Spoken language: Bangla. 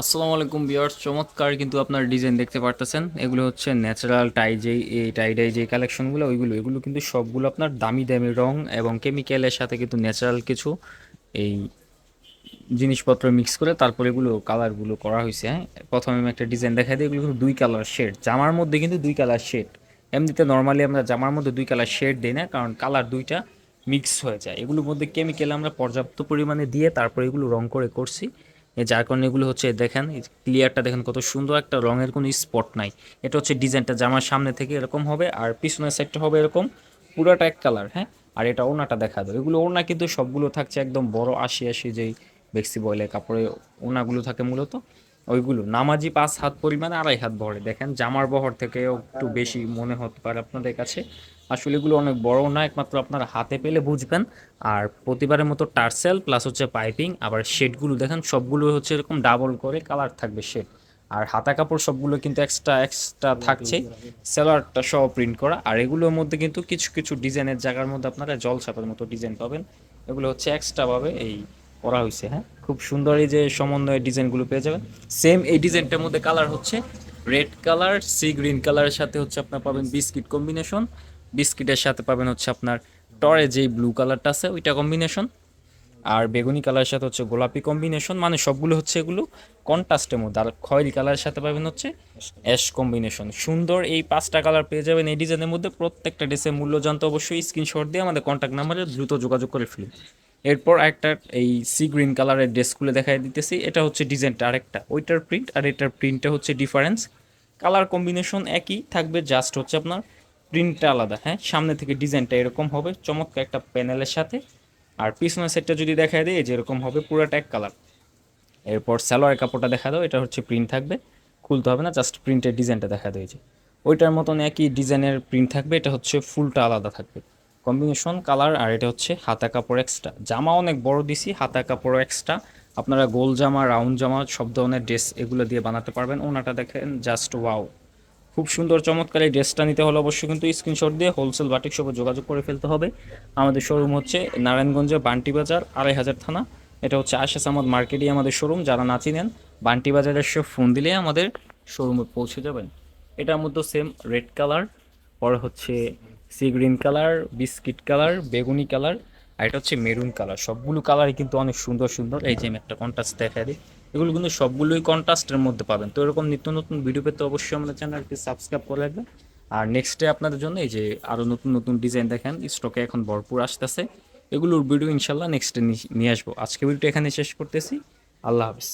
আসসালামু আলাইকুম বিয়ার্স চমৎকার কিন্তু আপনার ডিজাইন দেখতে পারতেছেন। এগুলো হচ্ছে ন্যাচারাল টাই যেই, এই টাই ডাই যে কালেকশনগুলো ওইগুলো, এগুলো কিন্তু সবগুলো আপনার দামি দামি রং এবং কেমিক্যালের সাথে কিন্তু ন্যাচারাল কিছু এই জিনিসপত্র মিক্স করে তারপরে এগুলো কালারগুলো করা হয়েছে। হ্যাঁ প্রথমে আমি একটা ডিজাইন দেখাই দিই, এগুলো কিন্তু দুই কালার শেড জামার মধ্যে কিন্তু দুই কালার শেড এমনিতে নর্মালি আমরা জামার মধ্যে দুই কালার শেড দিই না, কারণ কালার দুইটা মিক্স হয়ে যায়। এগুলোর মধ্যে কেমিক্যাল আমরা পর্যাপ্ত পরিমাণে দিয়ে তারপরে এগুলো রং করে করছি। যার কারণে এগুলো হচ্ছে, দেখেন ক্লিয়ারটা দেখেন কত সুন্দর একটা রঙের কোনো স্পট নাই। এটা হচ্ছে ডিজাইনটা জামার সামনে থেকে এরকম হবে আর পিছনের সাইডটা হবে এরকম, পুরাটা এক কালার হ্যাঁ? আর এটা ওনাটা দেখা দেবে এগুলো ওনা কিন্তু সবগুলো থাকছে একদম বড় আশি আশি যেই বেক্সি বয়লের কাপড়ে ওনাগুলো থাকে মূলত। ওইগুলো। নামাজি পাঁচ হাত পরিমাণে আড়াই হাত ভরে। দেখেন, জামার বহর থেকেও একটু বেশি মনে হতে পারে আপনাদের কাছে। আসলে এগুলো অনেক বড় না, একমাত্র আপনারা হাতে পেলে বুঝবেন। আর প্রতিবারের মতো টার্সেল প্লাস হচ্ছে পাইপিং, আবার শেডগুলো দেখেন, সবগুলো হচ্ছে এরকম ডাবল করে কালার থাকবে শেড। আর হাতা কাপড় সবগুলো কিন্তু এক্সট্রা এক্সট্রা থাকছে। সেলারটা সহ প্রিন্ট করা। আর এগুলোর মধ্যে কিন্তু কিছু কিছু ডিজাইনের জায়গার মধ্যে আপনারা জল ছাপার মতো ডিজাইন পাবেন। এগুলো হচ্ছে এক্সট্রাভাবে এই করা হয়েছে হ্যাঁ? খুব সুন্দর এই যে সমন্বয়ের ডিজাইনগুলো পেয়ে যাবেন। সেম এই ডিজাইনটার মধ্যে কালার হচ্ছে রেড কালার সি গ্রিন কালারের সাথে হচ্ছে আপনার পাবেন বিস্কিট কম্বিনেশন বিস্কিটের সাথে পাবেন হচ্ছে আপনার টরে যেই ব্লু কালারটা আছে, ওইটা কম্বিনেশন আর বেগুনি কালারের সাথে হচ্ছে গোলাপি কম্বিনেশন মানে সবগুলো হচ্ছে এগুলো কন্ট্রাস্টের মধ্যে। আর খয়েরি কালারের সাথে পাবেন হচ্ছে অ্যাশ কম্বিনেশন সুন্দর এই পাঁচটা কালার পেয়ে যাবেন এই ডিজাইনের মধ্যে। প্রত্যেকটা ড্রেসের মূল্য জানতে অবশ্যই স্ক্রিনশট দিয়ে আমাদের কন্ট্যাক্ট নাম্বারে দ্রুত যোগাযোগ করে ফেলুন। এরপর একটা এই সি গ্রিন কালারের ড্রেসগুলো দেখাই দিতেছি। এটা হচ্ছে ডিজাইনটা আরেকটা। ওইটার প্রিন্ট আর এটার প্রিন্টটা হচ্ছে ডিফারেন্স কালার কম্বিনেশন একই, থাকবে জাস্ট হচ্ছে আপনার প্রিন্টটা আলাদা হ্যাঁ? সামনে থেকে ডিজাইনটা এরকম হবে, চমৎকার একটা প্যানেলের সাথে। আর পিছনের সেটটা যদি দেখায় দেয় যেরকম হবে, পুরোটা এক কালার এরপর স্যালোয়ার কাপড়টা দেখা দাও, এটা হচ্ছে প্রিন্ট থাকবে। খুলতে হবে না জাস্ট প্রিন্টের ডিজাইনটা দেখা দিয়েছে ওইটার মতন একই ডিজাইনের প্রিন্ট থাকবে, এটা হচ্ছে ফুলটা আলাদা থাকবে। কম্বিনেশন কালার আর এটা হচ্ছে হাতা কাপড় এক্সট্রা জামা অনেক বড় দিছি, হাতা কাপড় এক্সট্রা আপনারা গোল জামা, রাউন্ড জামা, সব ধরনের ড্রেস এগুলো দিয়ে বানাতে পারবেন। ওনাটা দেখেন জাস্ট ওয়াও খুব সুন্দর, চমৎকার এই ড্রেসটা নিতে হলে অবশ্যই কিন্তু স্ক্রিনশট দিয়ে হোলসেল বাটিক শপে যোগাযোগ করে ফেলতে হবে। আমাদের শোরুম হচ্ছে নারায়ণগঞ্জের বান্টি বাজার, আড়াই হাজার থানা। এটা হচ্ছে আশাস আহমদ মার্কেটই আমাদের শোরুম যারা না চিনেন, বান্টি বাজারে এসে ফোন দিলে আমাদের শোরুমে পৌঁছে যাবেন। এটার মধ্যে সেম রেড কালার পরে হচ্ছে sea green colour, biscuit colour, বেগুনি কালার, আর এটা হচ্ছে মেরুন কালার। সবগুলো কালারই কিন্তু অনেক সুন্দর সুন্দর। এই যে আমি একটা কন্ট্রাস্ট দেখা দিই। এগুলো কিন্তু সবগুলোই কন্ট্রাস্টের মধ্যে পাবেন। তো এরকম নিত্য নতুন ভিডিও পেতে অবশ্যই আমাদের চ্যানেলটি সাবস্ক্রাইব করে রাখবেন। আর নেক্সট ডে আপনাদের জন্য এই যে আরও নতুন নতুন ডিজাইন দেখেন স্টকে এখন ভরপুর আসতেছে। এগুলোর ভিডিও ইনশাল্লাহ নেক্সট ডে নিয়ে আসব। আজকে ভিডিওটা এখানে শেষ করতেছি। আল্লাহ হাফিজ।